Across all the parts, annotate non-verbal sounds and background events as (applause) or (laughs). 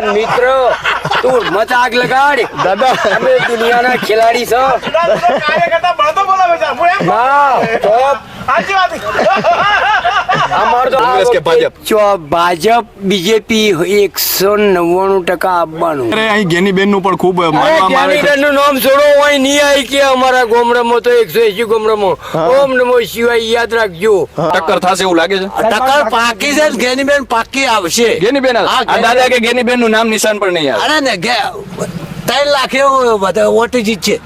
યાર મિત્ર તું મત આગ લગાડ. દાદા. અમે દુનિયાના ખેલાડી છો. કાર્યકર્તા બળતો બોલાવે છે. હું એમ ના તો કોંગ્રેસ કે ભાજપ? ચો ભાજપ બીજેપી એકસો નવ્વાણું ટકા આપવાનું. અરે અહીં ગેનીબેનનું પણ ખૂબ માનવામાં આવે છે. નું નામ છોડો હોય નહીં આવી કે અમારા ગોમડામાં તો એકસો એસી ગોમડામાં. ઓમ નમો શિવાય યાદ રાખજો. ટક્કર થશે એવું લાગે છે? ટક્કર પાકી છે ગેનીબેન પાકી આવશે. ગેનીબેન આ દાદા કે ગેનીબેનનું નામ નિશાન પણ નહીં આવે. અરે ને ગે ત્રણ લાખ એવું વોટ જીતશે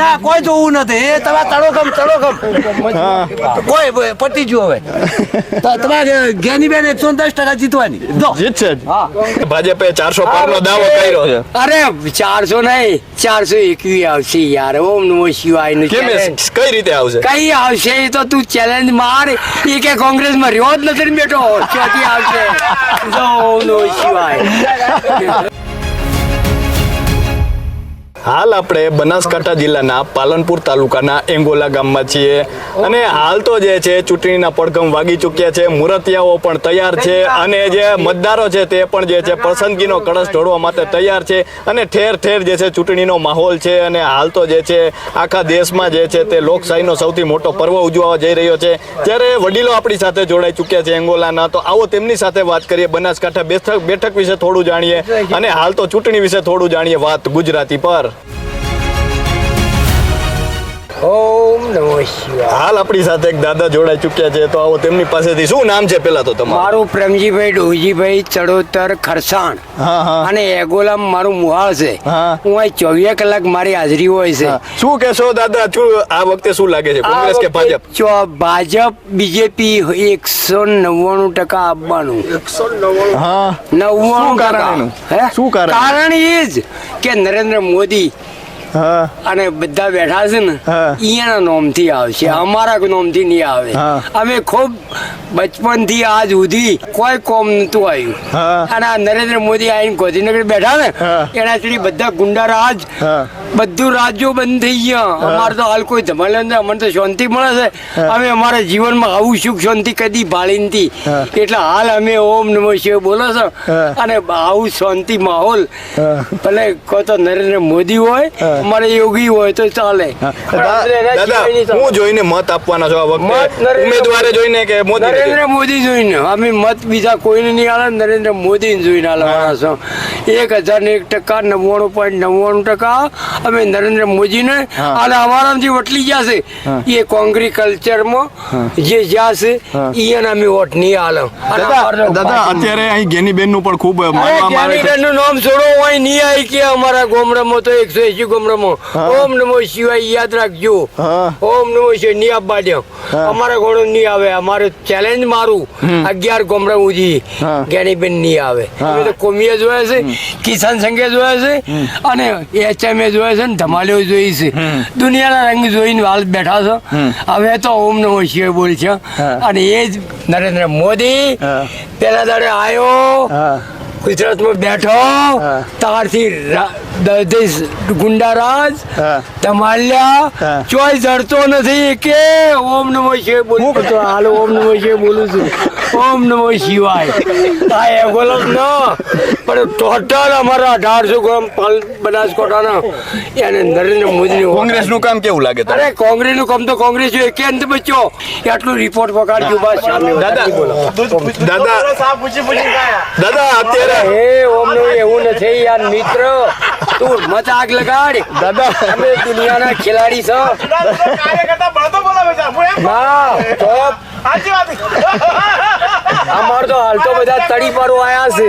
ના કોઈ જોવું નથી. એ તમે તળોકમ તળોકમ કોઈ પટી ગયું હવે. તમારે તમારે બેન એકસો દસ ટકા જીતવાની. જીતશે ભાજપે ચારસો પાર નો દાવો કર્યો છે. અરે ચારસો નહીં ચારસો એકવી આવશે યાર. ઓમ નમો શિવાયનું કઈ રીતે આવશે? કઈ આવશે એ તો તું ચેલેન્જ માર. એ કે કોંગ્રેસમાં રહ્યો જ નથી બેઠો ક્યાંથી આવશે? ઓમ નમો શિવાય. હાલ આપણે બનાસકાંઠા જિલ્લાના પાલનપુર તાલુકાના એંગોલા ગામમાં છીએ. અને હાલ તો જે છે, ચૂંટણીના પડઘમ વાગી ચૂક્યા છે. મુરતિયાઓ પણ તૈયાર છે અને જે મતદારો છે તે પણ જે છે, પસંદગીનો કળશ ઢોળવા માટે તૈયાર છે અને ઠેર ઠેર જે છે, ચૂંટણીનો માહોલ છે અને હાલ તો જે છે, આખા દેશમાં જે છે તે લોકશાહીનો સૌથી મોટો પર્વ ઉજવવા જઈ રહ્યો છે. જ્યારે વડીલો આપણી સાથે જોડાઈ ચૂક્યા છે એંગોલાના, તો આવો તેમની સાથે વાત કરીએ બનાસકાંઠા બેઠક બેઠક વિશે થોડું જાણીએ અને હાલ તો ચૂંટણી વિશે થોડું જાણીએ વાત ગુજરાતી પર. Adiós. ઓમ નમો શિવાય. હાલ આપણી સાથે એક દાદા જોડાઈ ચૂક્યા છે તો આવો તેમની પાસેથી શું નામ છે પેલા તો તમારું? મારું પ્રેમજીભાઈ ડોજીભાઈ ચડોતર ખરસાણ. હા હા. અને એગોલામ મારું મુહાળ છે. હા. હું અહીં ચોવીસ કલાક મારી હાજરી હોય છે. શું કહેશો દાદા? શું આ વખતે શું લાગે છે? કોંગ્રેસ કે ભાજપ? ચો- ભાજપ બીજેપી એકસો નવ્વાણું ટકા આપવાનું. હા. નવ્વાણું નવ્વાણું કારણ હે? શું કારણ? કારણ એ જ કે નરેન્દ્ર મોદી અને બધા બેઠા છે ને. અહીંયાના નોમથી આવશે. અમારા નોમથી નહીં આવે. અમે ખૂબ બચપનથી આજ સુધી કોઈ કોમ નતું આવ્યું અને આ નરેન્દ્ર મોદી આવીને ગોધીનગર બેઠા ને એના બધા ગુંડા રાજ હા. બધું રાજ્યો બંધ થઈ ગયા. અમારે તો હાલ કોઈ ધમાલ નથી અમને તો શાંતિ મળે છે. અમે અમારા જીવનમાં આવું સુખ શાંતિ કદી ભાળી નથી. એટલે હાલ અમે ઓમ નમો શિવ બોલો છો. અને આવું શાંતિ માહોલ. ભલે કહો તો નરેન્દ્ર મોદી હોય. અમારે યોગી હોય તો ચાલે. હા. જોઈને મત આપવાના છો ઉમેદવારે જોઈને કે મોદી નરેન્દ્ર મોદી જોઈને. અમે મત બીજા કોઈને નહીં આલે નરેન્દ્ર મોદી જોઈને આલવાના છો. એક હજાર ને એક ટકા નવ્વાણું પોઈન્ટ નવ્વાણું ટકા અમે નરેન્દ્ર મોદીને. અને અમારા જે વટલી જશે એ એ કોંગ્રીકલ્ચરમાં જે જશે એને અમે વોટ નહીં આલે. દાદા અત્યારે અહીં ગેનીબેનનું પણ ખૂબ માનવામાં આવે નામ છોડો અહીં નહીં આવી કે અમારા ગોમડામાં તો એકસો એસી ગોમડામાં. ઓમ નમો શિવાય યાદ રાખજો. ઓમ નમો શિવાય નહીં આપવા દો. અમારા ગોળો નહીં આવે અમારે ચેલેન્જ મારું. અગિયાર ગોમડા ઉજી ગેની બેન નહીં આવે. તો કોમીએ જોયા છે. કિસાન સંઘે જોયા છે અને એચએમએ જોયા છે ને ધમાલીઓ જોઈ છે. દુનિયાના રંગ જોઈને હાલ બેઠા છો. હવે તો ઓમ નમો શિવાય બોલ છે અને એ જ નરેન્દ્ર મોદી પેલા દાડે આવ્યો. ગુજરાતમાં બેઠો તારથી ગુંડારાજ તમાલ્યા ચોય જડતો નથી કે ઓમ નમો શિવાય બોલું તો હાલ ઓમ નમો શિવાય બોલું છું. ઓમ નમો શિવાય. આ જ ન પણ ટોટલ અમારા અઢારસો ગ્રામ પાલ બનાસકાંઠાના એને નરેન્દ્ર મોદીની કોંગ્રેસનું કામ કેવું લાગે અરે કોંગ્રેસનું કામ તો કોંગ્રેસ એ કે અંત બચ્યો એટલું રિપોર્ટ પકડજો બસ દાદા દાદા દાદા અત્યારે હે ઓમનું એવું નથી યાર મિત્ર. તું મત આગ લગાડ. દાદા. અમે દુનિયાના ખેલાડી છો. કાર્યકર્તા બળતો બોલાવે છે. હું એમ હા તો સાચી વાત. અમાર તો હાલ તો બધા તડી પાડો આયા છે.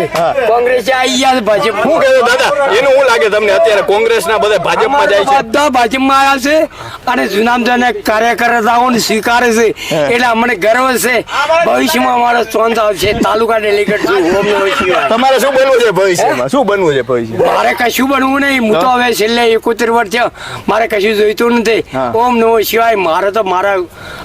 કોંગ્રેસ આવી ગયા છે ભાજપ શું કહ્યું દાદા? એનું શું લાગે તમને? અત્યારે કોંગ્રેસના બધા ભાજપમાં જાય છે. બધા ભાજપમાં આવ્યા છે અને સુનામજાને કાર્યકર્તાઓને સ્વીકારે છે. એટલે અમને ગર્વ છે. ભવિષ્યમાં અમારો ચોંધ આવશે. તાલુકા ડેલિગેટ તમારે શું બનવું છે ભવિષ્યમાં? શું બનવું છે ભવિષ્ય મારે કશું બનવું નહીં. હું તો હવે છેલ્લે એકોતેર વર્ષ થયા. મારે કશું જોઈતું નથી. ઓમ નમો શિવાય. મારે તો મારા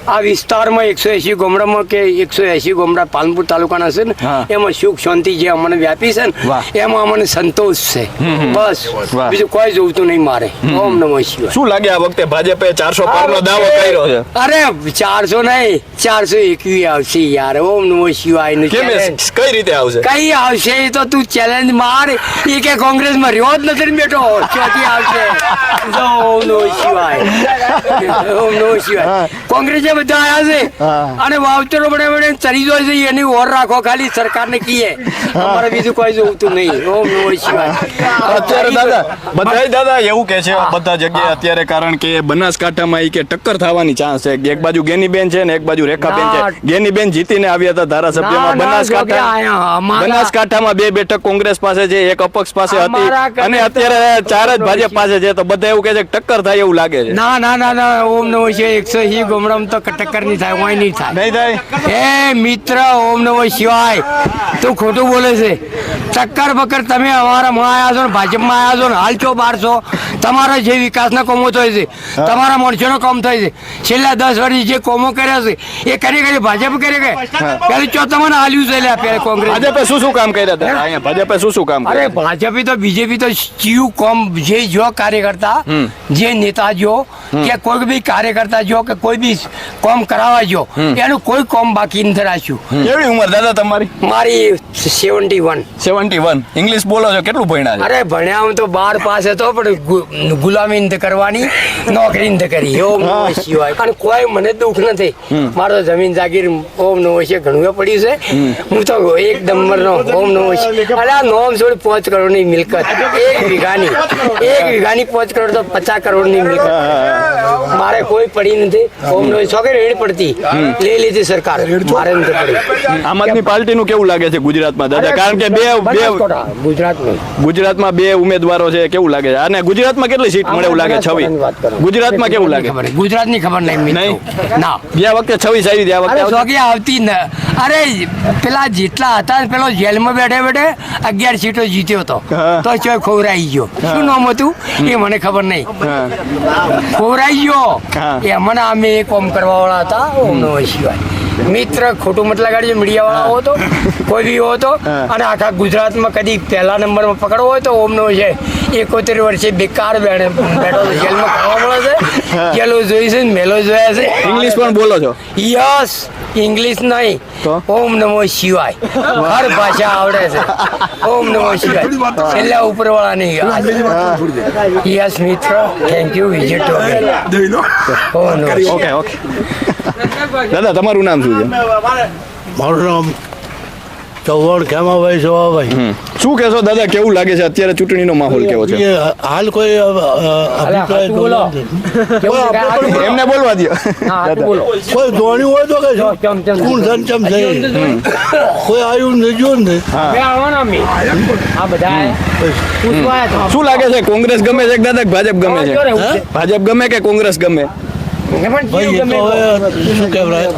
આ વિસ્તારમાં એકસો એસી ગામડામાં કે એકસો એસી ગામડા પાલનપુર પાલનપુર તાલુકાના છે ને એમાં સુખ શાંતિ જે અમને વ્યાપી છે ને એમાં અમને સંતોષ છે. બસ. બીજું કોઈ જોવતું નહીં મારે. ઓમ નમો શિવાય. શું લાગે આ વખતે ભાજપે ચારસો પારનો દાવો કર્યો છે? અરે ચારસો નહીં ચારસો એકવી આવશે યાર. ઓમ નમો શિવાયનું કઈ રીતે આવશે? કઈ આવશે એ તો તું ચેલેન્જ માર. એ કે કોંગ્રેસમાં રહ્યો જ નથી બેઠો ચોથી આવશે? ઓમ નમો શિવાય. (laughs) ઓમ નમો શિવાય. કોંગ્રેસે બધા આવ્યા છે. અને વાવચરો બને બને ચરી જાય છે એની ઓર રાખો ખાલી સરકારને કીએ અમારે બીજું કોઈ જોવતું નહીં. ઓમ નમો શિવાય. અત્યારે દાદા બધા દાદા એવું કે છે બધા જગ્યાએ અત્યારે કારણ કે બનાસકાંઠામાં એ કે ટક્કર થવાની ચાન્સ છે. એક બાજુ ગેનીબેન છે ને એક બાજુ રેખા બેન છે ગેનીબેન જીતીને આવ્યા હતા ધારાસભ્યમાં બનાસકાંઠા બનાસકાંઠામાં બે બેઠક કોંગ્રેસ પાસે છે એક અપક્ષ પાસે હતી. અને અત્યારે ચાર જ ભાજપ પાસે છે તો બધા એવું કે છે કે ટક્કર થાય એવું લાગે છે. ના ના ના ના ઓમ નમો શિવાય એકસો હી ગમડામ તો ટક્કર નહીં થાય કોઈ નહીં થાય. નહીં થાય? હે મિત્ર ઓમ નમઃ શિવાય. તું ખોટું બોલે છે. ચક્કર બક્કર તમે અમારા માં આવ્યા છો ને ભાજપમાં આવ્યા છો ને હાલ છો બાર છો. તમારા જે વિકાસના કોમો થાય છે તમારા માણસોનો કામ થાય છે. છેલ્લા દસ વર્ષ જે કોમો કર્યા છે એ કરી કરી ભાજપ કરી કે પેલું ચો તમને હાલ્યું છે લ્યા પેલા કોંગ્રેસ. ભાજપે શું શું કામ કર્યા હતા? અહીંયા ભાજપે શું શું કામ અરે ભાજપે તો બીજેપી તો ચીયું કોમ જે જો કાર્યકર્તા જે નેતા જો કે કોઈ બી કાર્યકર્તા જો કે કોઈ બી કોમ કરાવવા જો એનું કોઈ કોમ બાકી નથી રાખ્યું. કેવી ઉંમર દાદા તમારી? મારી seventy one seventy one English બોલો છો કેટલું ભણ્યા છે? અરે ભણ્યા હું તો બાર પાસ હતો પણ ગુલામી ને કરવાની નોકરી ને કરી. ઓમ નમઃ શિવાય. અને કોઈ મને દુઃખ નથી. મારો જમીન જાગીર ઓમ નમઃ શિવાય ઘણું પડ્યું છે. હું તો એક નંબર નો ઓમ નમઃ શિવાય. અરે આ નોમ છોડ પાંચ કરોડની મિલકત એક વીઘાની. એક વીઘાની પાંચ કરોડ તો પચાસ કરોડની મિલકત મારે કોઈ પડી નથી. ઓમ નમઃ છોકરી રેડ પડતી. લઈ લીધી સરકાર. મારે નથી પડી. આમ આદમી પાર્ટીનું કેવું લાગે છે ગુજરાતમાં દાદા? કારણ કે બે બે ગુજરાતનું. ગુજરાતમાં બે ઉમેદવારો છે કેવું લાગે છે? અને ગુજરાતમાં કેટલી સીટ મળે એવું લાગે છવી. ગુજરાતમાં કેવું લાગે. ગુજરાતની ખબર નહીં નહીં? ના. ગયા વખતે છવ્વીસ આવી ગયા વખતે અરે આવતી? સોગી આવતી ન અરે પેલા જેટલા હતા ને પેલો જેલમાં બેઠે બેઠે અગિયાર સીટો જીત્યો હતો. તો ચોય ખોવરાઈ ગયો. શું નામ હતું? એ મને ખબર નહીં. ખોવરાઈ ગયો. એ મને અમે એક કોમ કરવા વાળા હતા ઓમ નમઃ શિવાય મિત્ર ખોટું મત લગાડજો મીડિયા વાળા હો. તો કોઈ બી હો. તો અને આખા ગુજરાતમાં કદી પહેલા નંબરમાં પકડવો હોય તો ઓમ નમઃ છે. એકોતેર વર્ષે બેકાર બેઠે જેલમાં ખાવા મળે છે જેલો જોઈ છે મેલો જોયા છે. ઇંગ્લિશ પણ બોલો છો? યસ ઇંગ્લિશ નહીં. ઓમ નમો શિવાય. હર ભાષા આવડે છે. ઓમ નમો શિવાય. છેલ્લા ઉપરવાળા નહીં યસ મિત્ર. થેન્ક યુ વિઝિટ ઓમ નમો ઓકે ઓકે દાદા તમારું નામ શું છે? મારું નામ ચૌહાણ ખેમાભાઈ સવાભાઈ શું કહેશો દાદા કેવું લાગે છે? અત્યારે ચૂંટણીનો માહોલ કેવો છે? હાલ કોઈ. એમને બોલવા દો. કોઈ ધોણી હોય તો કે જો, ચમ, ચમ. કોણ ધન ચમ છે કોઈ આવ્યું નથી ને. શું લાગે છે? કોંગ્રેસ ગમે છે કે દાદા ભાજપ ગમે છે. ભાજપ ગમે કે કોંગ્રેસ ગમે? ભાઈ શું કહેવાય?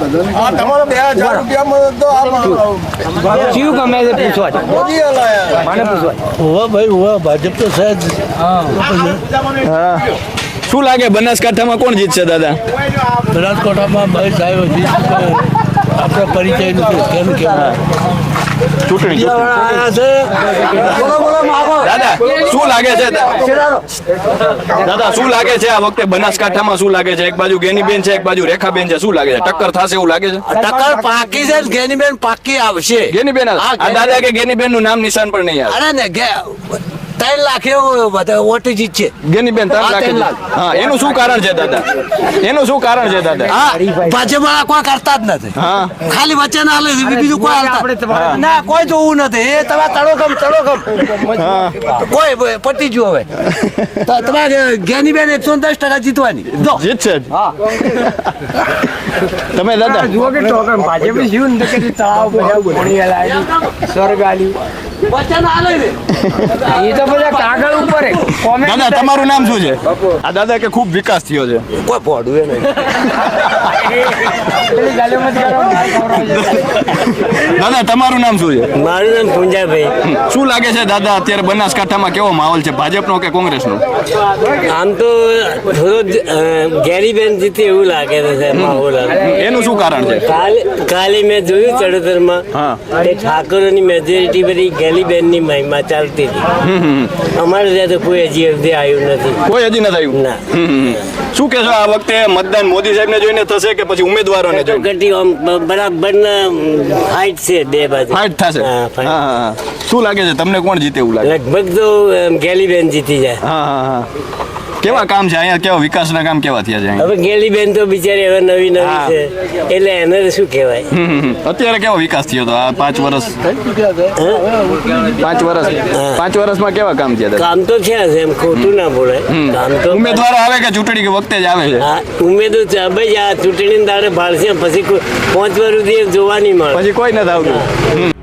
જીવ ગમે છે પૂછવા છે. મને પૂછવા હોવા ભાઈ હોવા ભાજપ તો છે જ. શું લાગે? બનાસકાંઠામાં કોણ જીતશે દાદા? બનાસકાંઠામાં ભાઈ સાહેબ જીત આપણે પરિચય નથી કેમ કહેવાય ચૂંટણી દાદા શું લાગે છે? દાદા શું લાગે છે આ વખતે બનાસકાંઠામાં શું લાગે છે? એક બાજુ ગેનીબેન છે એક બાજુ રેખાબેન છે. શું લાગે છે? ટક્કર થશે એવું લાગે છે? ટક્કર પાકી છે ગેનીબેન પાકી આવશે. ગેનીબેન દાદા કે ગેનીબેનનું નામ નિશાન પણ નહીં આવે. અરે ને ગે ત્રણ લાખ એવું બધા જીત છે. ગેનીબેન ત્રણ લાખ લાખ. હા એનું શું કારણ છે દાદા? એનું શું કારણ છે દાદા? હા ભાજપ વાળા કોઈ કરતા જ નથી. હા. ખાલી વચ્ચે ના હાલે બીજું કોઈ હાલતા. ના કોઈ જોવું નથી. એ તમારે તળોગમ તળોગમ કોઈ પટી પતી ગયું હવે. તો તમારે ગેનીબેન એકસો દસ ટકા જીતવાની. જીતશે હા. તમે દાદા? જુઓ કે ભાજપે જીવન તળાવ સ્વર્ગ આલી. એ તો બધા કાગળ ઉપર દાદા તમારું નામ શું છે? આ દાદા કે ખૂબ વિકાસ થયો છે. કોઈ પોડું એ નહીં. પેલી ગાલીઓ મત કરો, માર ખવડાવજો. દાદા તમારું નામ શું છે? મારું નામ પુંજાભાઈ. શું લાગે છે દાદા અત્યારે બનાસકાંઠામાં કેવો માહોલ છે? ભાજપનો કે કોંગ્રેસનો? આમ તો થોડો ગેરીબેન જીતી એવું લાગે છે માહોલ એનું શું કારણ છે? કાલે કાલે મેં જોયું ચડોતરમાં ઠાકોરોની મેજોરિટી બધી ગેલીબેનની મહિમા ચાલતી હતી. અમારે ત્યાં તો કોઈ હજી સુધી આવ્યું નથી. કોઈ હજી નથી આવ્યું? ના. શું કહેશો આ વખતે મતદાન મોદી સાહેબને જોઈને થશે કે પછી ઉમેદવારોને જોઈને? ઘટી આમ બરાબરના હાઈટ છે બે બાજુ. ફાઇટ થશે? શું લાગે છે? તમને કોણ જીતે એવું લાગે? લગભગ તો ગેલીબેન જીતી જાય. હા હા હા. કેવા કામ છે? અહીંયા કેવા વિકાસના કામ કેવા થયા છે હવે ગેલી બેન તો બિચારી હવે નવી નવી છે. એટલે એને શું કહેવાય. અત્યારે કેવો વિકાસ થયો તો? આ પાંચ વર્ષ. પાંચ વર્ષ. પાંચ વર્ષમાં કેવા કામ થયા? કામ તો થયા છે એમ ખોટું ના બોલાય કામ તો ઉમેદવારો આવે કે ચૂંટણી કે વખતે જ આવે છે? ઉમેદો ભાઈ આ ચૂંટણી દાડે ભાળશે પછી પાંચ વર્ષ સુધી જોવા નહીં મળે. પછી કોઈ નથી આવતું.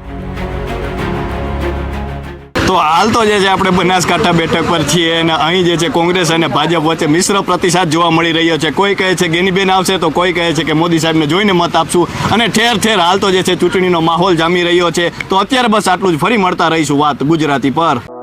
તો હાલ તો જે છે આપણે બનાસકાંઠા બેઠક પર છીએ અને અહીં જે છે કોંગ્રેસ અને ભાજપ વચ્ચે મિશ્ર પ્રતિસાદ જોવા મળી રહ્યો છે. કોઈ કહે છે ગેનીબેન આવશે તો કોઈ કહે છે કે મોદી સાહેબને જોઈને મત આપશું. અને ઠેર ઠેર હાલ તો જે છે ચૂંટણીનો માહોલ જામી રહ્યો છે. તો અત્યારે બસ આટલું જ. ફરી મળતા રહીશું વાત ગુજરાતી પર.